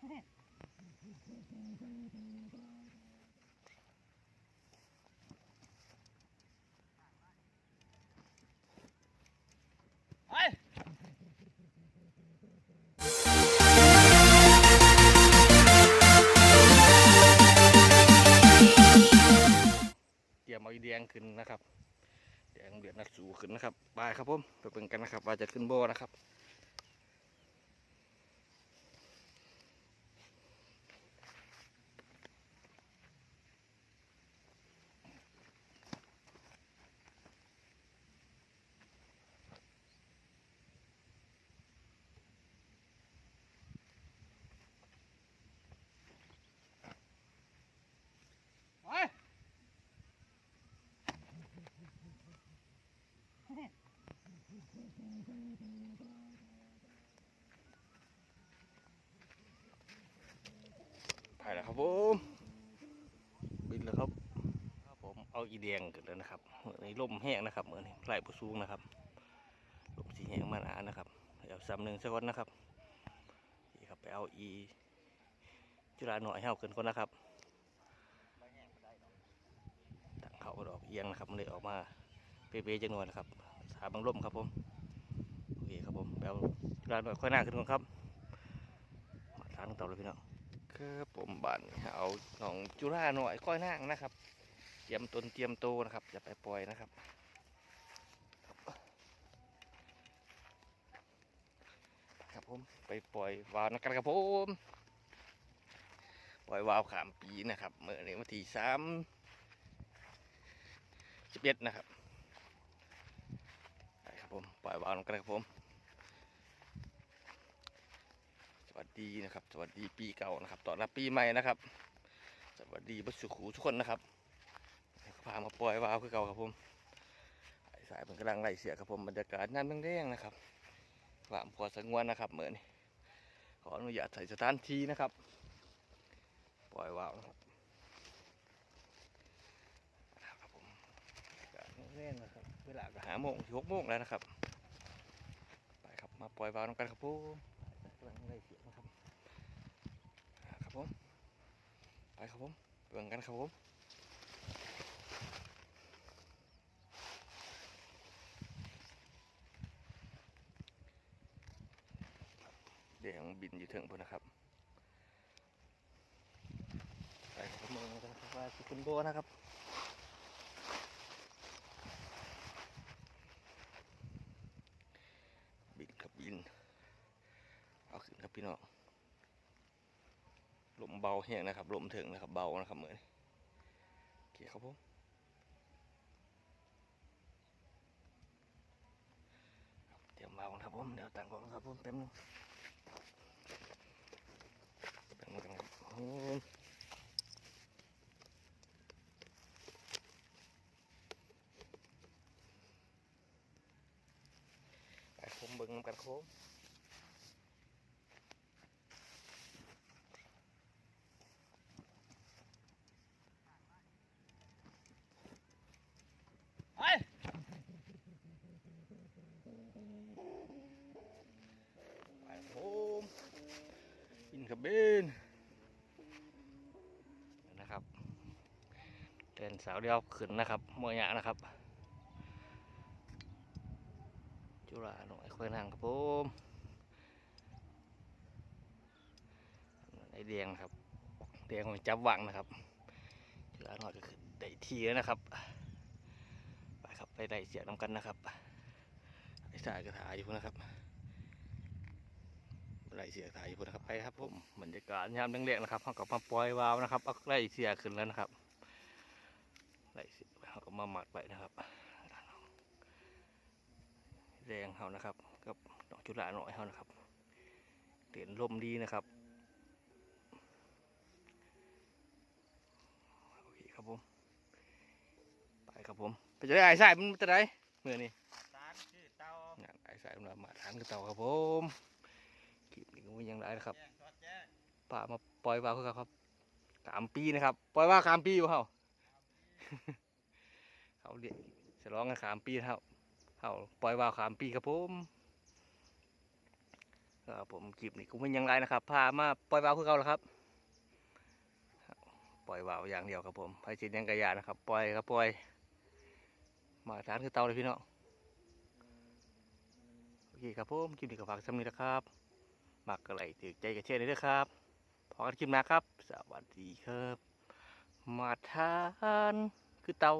เตรียมเอาอีแดงขึ้นนะครับ แดงเดือดนักสูขึ้นนะครับไปครับผมไปเบิ่งกันนะครับ ว่าจะขึ้นโบนะครับ ไปแล้วครับผม บินแล้วครับครับ ผมเอาอีแดงขึ้นแล้วนะครับเหมือนนี้ลมแห้งนะครับ เหมือนไหลผู้สูงนะครับลมสีแห้งมาหนานะครับเดี๋ยวซ้ำหนึ่งสักคนนะครับนี่ครับไปเอาอีจุฬาหน่อยให้เอาขึ้นคนนะครับตั้งเขาก็ดอกเอียงนะครับมันเลยออกมาเป๊ะๆจังหน่อยนะครับสาบังลมครับผม โอเครับผมไปเอาจุฬาหน่อยค่อยหน้าขึ้นก่อนครับมาทางต่อเลยพี่น้องครับผมบันเอาหนองจุฬาหน่อยก้อยนางนะครับ เตรียมตนเตรียมโตนะครับอย่าไปปล่อยนะครับครับผมไปปล่อยวาวนักกันครับผมปล่อยวาวขามปีนะครับเมื่อในวันที่สามสิบเอ็ดนะครับไปครับผมปล่อยวาวนักกันครับผม ส วัสดีนะครับ สวัสดีปีเก่านะครับต้อนรับปีใหม่นะครับ สวัสดีบัสสุขูทุกคนนะครับพามาปล่อยวาวคือเก่าครับผมสายเป็นกำลังไล่เสียครับผมบรรยากาศน้ำแดงๆนะครับความพอสงวนนะครับเหมือนขออนุญาตใส่สถานที่นะครับ ปล่อยวาวนะครับครับผมบรงนะครับเวลาก็หาโมงถึงหกโมงแล้วนะครับ ไปครับมาปล่อยวาวน้ำกันครับผมกำลังไล่เสียงนะครับอ่าครับ ผมไปครับผมเบิ่งกันครับผมเดี๋ยวบินอยู่ถึงพุ่นนะครับไปครับมองกันครับว่าสิคุณโบนะครับบินครับบินเอาขึ้นครับพี่น้อง ลมเบาแห้งนะครับลมถึงนะครับเบานะครับเหมือนโอเคครับผมเตรียมเบาครับผมเดี๋ยวตั้งก่อนครับผมแป๊บนึงแป๊บนึงกันครับโอ้ยไปผมเบิ่งกันครับผม ไปไปผมบิน ขับบินนะครับเดินสาวเดียวขึ้นนะครับมวยหยานะครับ จุฬาหน่อยค่อยนั่งครับผมไอแดงครับแดงของจับหวังนะครับ จุฬาหน่อยก็คือได้ทีแล้วนะครับ ไปครับไปได้เสียงน้ำกันนะครับไอ้สายกระถาอยู่นะครับ ไล่เสียกระถาอยู่พุ่นนะครับไปครับผมบรรยากาศยามเร่งๆนะครับเขาก็มาปล่อยวาวนะครับเอาไล่เสียขึ้นแล้วนะครับไล่เสียเขาก็มาหมัดไปนะครับแรงเขานะครับกับดอกจุฬาหน่อยเขานะครับเตียนลมดีนะครับโอเคครับผมไปครับผมไปจะได้ไอ้สายมันจะได้เมื่อนี้สารชื่อเตางานไอ้สายมันมาทานกับเต่าครับผมค ลิปนี้ก็ไม่ยังได้นะครับป่ามาปล่อยวาวคือเขาครับสามปีนะครับ ปล่อยว่าสามปีอยู่เขาเขาเรียกฉลองกันสามปีเท่าเขาปล่อยว่าวสามปีครับผมครับผมคลิปนี้กูเป็นยังไงนะครับพามาปล่อยว่าวคือเก่าแล้วครับปล่อยว่าวอย่างเดียวครับผมไปสิยังกระยานะครับ ปล่อยครับปล่อย มาทานคือเตาเลยพี่น้องโอเคครับผมคลิปนี้ก็ฝากสำนีนะครับ มักกระไรถือใจกระเทือนเลยด้วยครับพอกันคลิปหน้าครับ สวัสดีครับ มาทานคือเตา